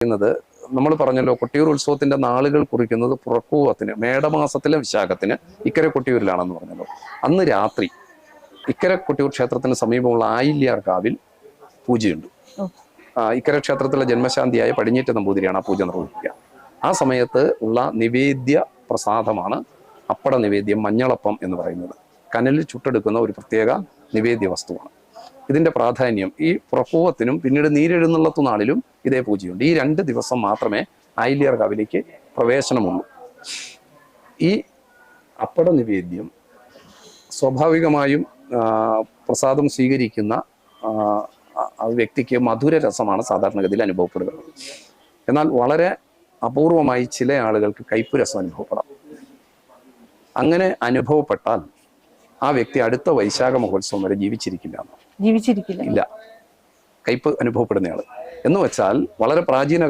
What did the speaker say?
പറയുന്നത് നമ്മൾ പറഞ്ഞല്ലോ കൊട്ടിയൂർ ഉത്സവത്തിന്റെ നാളുകൾ കുറിക്കുന്നത് പുറക്കൂവത്തിന് മേടമാസത്തിലെ വിശാഖത്തിന് ഇക്കരെ കൊട്ടിയൂരിലാണെന്ന് പറഞ്ഞല്ലോ. അന്ന് രാത്രി ഇക്കരെ കൊട്ടിയൂർ ക്ഷേത്രത്തിന് സമീപമുള്ള ആയില്യാർ കാവിൽ പൂജയുണ്ട്. ഇക്കര ക്ഷേത്രത്തിലെ ജന്മശാന്തിയായ പടിഞ്ഞേറ്റ നമ്പൂതിരിയാണ് ആ പൂജ നിർവഹിക്കുക. ആ സമയത്ത് ഉള്ള നിവേദ്യ പ്രസാദമാണ് അപ്പട നിവേദ്യം മഞ്ഞളപ്പം എന്ന് പറയുന്നത്. കനലിൽ ചുട്ടെടുക്കുന്ന ഒരു പ്രത്യേക നിവേദ്യ വസ്തുവാണ്. ഇതിന്റെ പ്രാധാന്യം ഈ പ്രഭൂവത്തിനും പിന്നീട് നീരെഴുന്നള്ളത്തു നാളിലും ഇതേ പൂജയുണ്ട്. ഈ രണ്ട് ദിവസം മാത്രമേ ആയില്യർ കവിലേക്ക് പ്രവേശനമുള്ളൂ. ഈ അപ്പട നിവേദ്യം സ്വാഭാവികമായും പ്രസാദം സ്വീകരിക്കുന്ന വ്യക്തിക്ക് മധുര രസമാണ് സാധാരണഗതിയിൽ അനുഭവപ്പെടുക എന്നാൽ വളരെ അപൂർവമായി ചില ആളുകൾക്ക് കയ്പുരസം അനുഭവപ്പെടാം. അങ്ങനെ അനുഭവപ്പെട്ടാൽ ആ വ്യക്തി അടുത്ത വൈശാഖ മഹോത്സവം വരെ ജീവിച്ചിരിക്കില്ല. ജീവിച്ചിരിക്കില്ല. ഇല്ല. കയ്പ് അനുഭവപ്പെടുന്നയാൾ. എന്ന് വെച്ചാൽ വളരെ പ്രാചീന